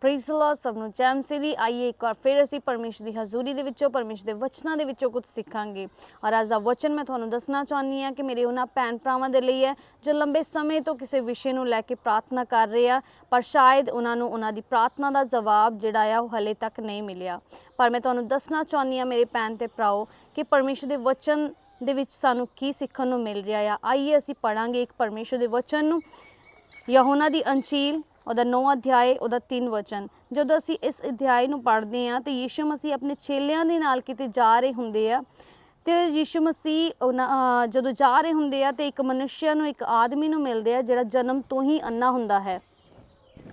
ਪ੍ਰੀਜ਼ Lord ਸਭ ਨੂੰ jam ਦੀ ਆਈਏ ਇੱਕ ਵਾਰ ਫਿਰ ਅਸੀਂ ਪਰਮੇਸ਼ਰ ਦੀ ਹਜ਼ੂਰੀ ਦੇ ਵਿੱਚੋਂ, ਪਰਮੇਸ਼ਰ ਦੇ ਵਚਨਾਂ ਦੇ ਵਿੱਚੋਂ ਕੁਝ ਸਿੱਖਾਂਗੇ। ਔਰ ਅੱਜ ਦਾ ਵਚਨ ਮੈਂ ਤੁਹਾਨੂੰ ਦੱਸਣਾ ਚਾਹੁੰਦੀ ਹਾਂ ਕਿ ਮੇਰੇ ਉਹਨਾਂ ਭੈਣ ਭਰਾਵਾਂ ਦੇ ਲਈ ਹੈ, ਜੋ ਲੰਬੇ ਸਮੇਂ ਤੋਂ ਕਿਸੇ ਵਿਸ਼ੇ ਨੂੰ ਲੈ ਕੇ ਪ੍ਰਾਰਥਨਾ ਕਰ ਰਹੇ ਆ, ਪਰ ਸ਼ਾਇਦ ਉਹਨਾਂ ਨੂੰ ਉਹਨਾਂ ਦੀ ਪ੍ਰਾਰਥਨਾ ਦਾ ਜਵਾਬ ਜਿਹੜਾ ਆ ਉਹ ਹਲੇ ਤੱਕ ਨਹੀਂ ਮਿਲਿਆ। ਪਰ ਮੈਂ ਤੁਹਾਨੂੰ ਦੱਸਣਾ ਚਾਹੁੰਦੀ ਹਾਂ ਮੇਰੇ ਭੈਣ ਤੇ ਭਰਾਓ, ਕਿ ਪਰਮੇਸ਼ਰ ਦੇ ਵਚਨ ਦੇ ਵਿੱਚ ਸਾਨੂੰ ਕੀ ਸਿੱਖਣ ਨੂੰ ਮਿਲ ਰਿਹਾ ਆ। ਆਈਏ ਅਸੀਂ ਪੜਾਂਗੇ ਇੱਕ ਪਰਮੇਸ਼ਰ ਦੇ ਵਚਨ ਨੂੰ। ਯਹੋਨਾ ਦੀ ਅੰਚੀਲ ਉਹਦਾ 9 ਅਧਿਆਏ ਉਹਦਾ 3 ਵਚਨ। ਜਦੋਂ ਅਸੀਂ ਇਸ ਅਧਿਆਏ ਨੂੰ ਪੜ੍ਹਦੇ ਹਾਂ ਤੇ ਯੀਸ਼ੂ ਮਸੀਹ ਆਪਣੇ ਚੇਲਿਆਂ ਦੇ ਨਾਲ ਕਿਤੇ ਜਾ ਰਹੇ ਹੁੰਦੇ ਆ। ਤੇ ਯੀਸ਼ੂ ਮਸੀਹ ਉਹਨਾਂ, ਜਦੋਂ ਜਾ ਰਹੇ ਹੁੰਦੇ ਆ ਤੇ ਇੱਕ ਮਨੁੱਸ਼ਯ ਨੂੰ ਇੱਕ ਆਦਮੀ ਨੂੰ ਮਿਲਦੇ ਆ ਜਿਹੜਾ ਜਨਮ ਤੋਂ ਹੀ ਅੰਨਾ ਹੁੰਦਾ ਹੈ।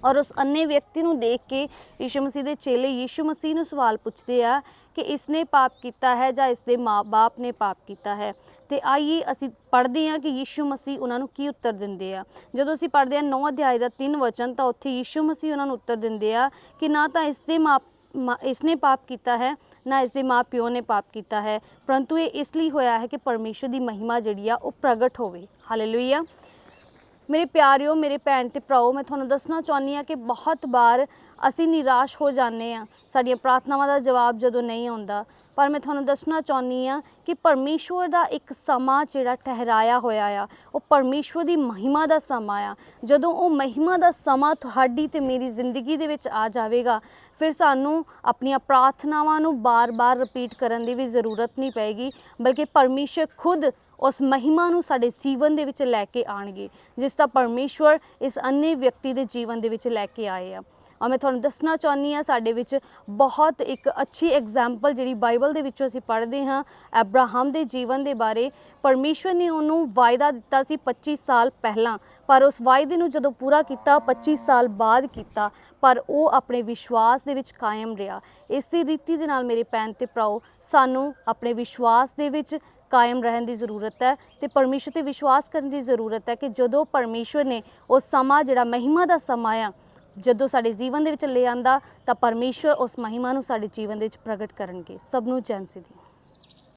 ਔਰ ਉਸ ਅੰਨੇ ਵਿਅਕਤੀ ਨੂੰ ਦੇਖ ਕੇ ਯੀਸ਼ੂ ਮਸੀਹ ਦੇ ਚੇਲੇ ਯੀਸ਼ੂ ਮਸੀਹ ਨੂੰ ਸਵਾਲ ਪੁੱਛਦੇ ਆ ਕਿ ਇਸਨੇ ਪਾਪ ਕੀਤਾ ਹੈ ਜਾਂ ਇਸਦੇ ਮਾਪੇ ਨੇ ਪਾਪ ਕੀਤਾ ਹੈ? ਤੇ ਆਈਏ ਅਸੀਂ ਪੜ੍ਹਦੇ ਹਾਂ ਕਿ ਯੀਸ਼ੂ ਮਸੀਹ ਉਹਨਾਂ ਨੂੰ ਕੀ ਉੱਤਰ ਦਿੰਦੇ ਆ। ਜਦੋਂ ਅਸੀਂ ਪੜ੍ਹਦੇ ਹਾਂ 9 ਅਧਿਆਏ ਦਾ 3 ਵਚਨ, ਤਾਂ ਉੱਥੇ ਯੀਸ਼ੂ ਮਸੀਹ ਉਹਨਾਂ ਨੂੰ ਉੱਤਰ ਦਿੰਦੇ ਆ ਕਿ ਨਾ ਤਾਂ ਇਸਦੇ ਮਾਪ ਮਾ- ਇਸਨੇ ਪਾਪ ਕੀਤਾ ਹੈ, ਨਾ ਇਸਦੇ ਮਾਪਿਓ ਨੇ ਪਾਪ ਕੀਤਾ ਹੈ। ਪਰੰਤੂ ਇਹ ਇਸ ਲਈ ਹੋਇਆ ਹੈ ਕਿ ਪਰਮੇਸ਼ਰ ਦੀ ਮਹਿਮਾ ਜਿਹੜੀ ਆ, ਉਹ ਪ੍ਰਗਟ ਹੋਵੇ। ਹਾਲੇਲੂਇਆ ਮੇਰੇ ਪਿਆਰਿਓ, ਮੇਰੇ ਭੈਣ ਤੇ ਭਰਾਓ, ਮੈਂ ਤੁਹਾਨੂੰ ਦੱਸਣਾ ਚਾਹੁੰਦੀ ਹਾਂ ਕਿ ਬਹੁਤ ਵਾਰ ਅਸੀਂ ਨਿਰਾਸ਼ ਹੋ ਜਾਂਦੇ ਆ ਸਾਡੀਆਂ ਪ੍ਰਾਰਥਨਾਵਾਂ ਦਾ ਜਵਾਬ ਜਦੋਂ ਨਹੀਂ ਆਉਂਦਾ ਪਰ ਮੈਂ ਤੁਹਾਨੂੰ ਦੱਸਣਾ ਚਾਹੁੰਦੀ ਆ ਕਿ ਪਰਮੇਸ਼ਵਰ ਦਾ ਇੱਕ ਸਮਾਂ ਜਿਹੜਾ ਠਹਿਰਾਇਆ ਹੋਇਆ ਆ, ਉਹ ਪਰਮੇਸ਼ਵਰ ਦੀ ਮਹਿਮਾ ਦਾ ਸਮਾਂ ਆ। ਜਦੋਂ ਉਹ ਮਹਿਮਾ ਦਾ ਸਮਾਂ ਤੁਹਾਡੀ ਤੇ ਮੇਰੀ ਜ਼ਿੰਦਗੀ ਦੇ ਵਿੱਚ ਆ ਜਾਵੇਗਾ, ਫਿਰ ਸਾਨੂੰ ਆਪਣੀਆਂ ਪ੍ਰਾਰਥਨਾਵਾਂ ਨੂੰ ਬਾਰ-ਬਾਰ ਰਿਪੀਟ ਕਰਨ ਦੀ ਵੀ ਜ਼ਰੂਰਤ ਨਹੀਂ ਪਏਗੀ ਬਲਕਿ ਪਰਮੇਸ਼ਰ ਖੁਦ ਉਸ ਮਹਿਮਾ ਨੂੰ ਸਾਡੇ ਜੀਵਨ ਦੇ ਵਿੱਚ ਲੈ ਕੇ ਆਣਗੇ, ਜਿਸ ਦਾ ਪਰਮੇਸ਼ਵਰ ਇਸ ਅੰਨੇ ਵਿਅਕਤੀ ਦੇ ਜੀਵਨ ਦੇ ਵਿੱਚ ਲੈ ਕੇ ਆਏ ਆ। ਔਰ ਮੈਂ ਤੁਹਾਨੂੰ ਦੱਸਣਾ ਚਾਹੁੰਦੀ ਆ ਸਾਡੇ ਵਿੱਚ ਬਹੁਤ ਇੱਕ ਅੱਛੀ ਐਗਜ਼ਾਮਪਲ ਜਿਹੜੀ ਬਾਈਬਲ ਦੇ ਵਿੱਚੋਂ ਅਸੀਂ ਪੜ੍ਹਦੇ ਹਾਂ, ਅਬਰਾਹਮ ਦੇ ਜੀਵਨ ਦੇ ਬਾਰੇ। ਪਰਮੇਸ਼ਵਰ ਨੇ ਉਹਨੂੰ ਵਾਅਦਾ ਦਿੱਤਾ ਸੀ 25 ਸਾਲ ਪਹਿਲਾਂ, ਪਰ ਉਸ ਵਾਅਦੇ ਨੂੰ ਜਦੋਂ ਪੂਰਾ ਕੀਤਾ 25 ਸਾਲ ਬਾਅਦ ਕੀਤਾ, ਪਰ ਉਹ ਆਪਣੇ ਵਿਸ਼ਵਾਸ ਦੇ ਵਿੱਚ ਕਾਇਮ ਰਿਹਾ। ਇਸੇ ਰੀਤੀ ਦੇ ਨਾਲ ਮੇਰੇ ਭੈਣ ਤੇ ਭਰਾਓ, ਸਾਨੂੰ ਆਪਣੇ ਵਿਸ਼ਵਾਸ ਦੇ ਵਿੱਚ ਕਾਇਮ ਰਹਿਣ ਦੀ ਜ਼ਰੂਰਤ ਹੈ ਤੇ ਪਰਮੇਸ਼ਰ ਤੇ ਵਿਸ਼ਵਾਸ ਕਰਨ ਦੀ ਜ਼ਰੂਰਤ ਹੈ ਕਿ ਜਦੋਂ ਪਰਮੇਸ਼ਰ ਨੇ ਉਹ ਸਮਾਂ, ਜਿਹੜਾ ਮਹਿਮਾ ਦਾ ਸਮਾਂ ਆ ਜਦੋਂ ਸਾਡੇ ਜੀਵਨ ਦੇ ਵਿੱਚ ਲੈ ਆਂਦਾ ਤਾਂ ਪਰਮੇਸ਼ਰ ਉਸ ਮਹਿਮਾ ਨੂੰ ਸਾਡੇ ਜੀਵਨ ਦੇ ਵਿੱਚ ਪ੍ਰਗਟ ਕਰਨਗੇ। ਸਭ ਨੂੰ ਜੈ ਮਸੀਹ ਦੀ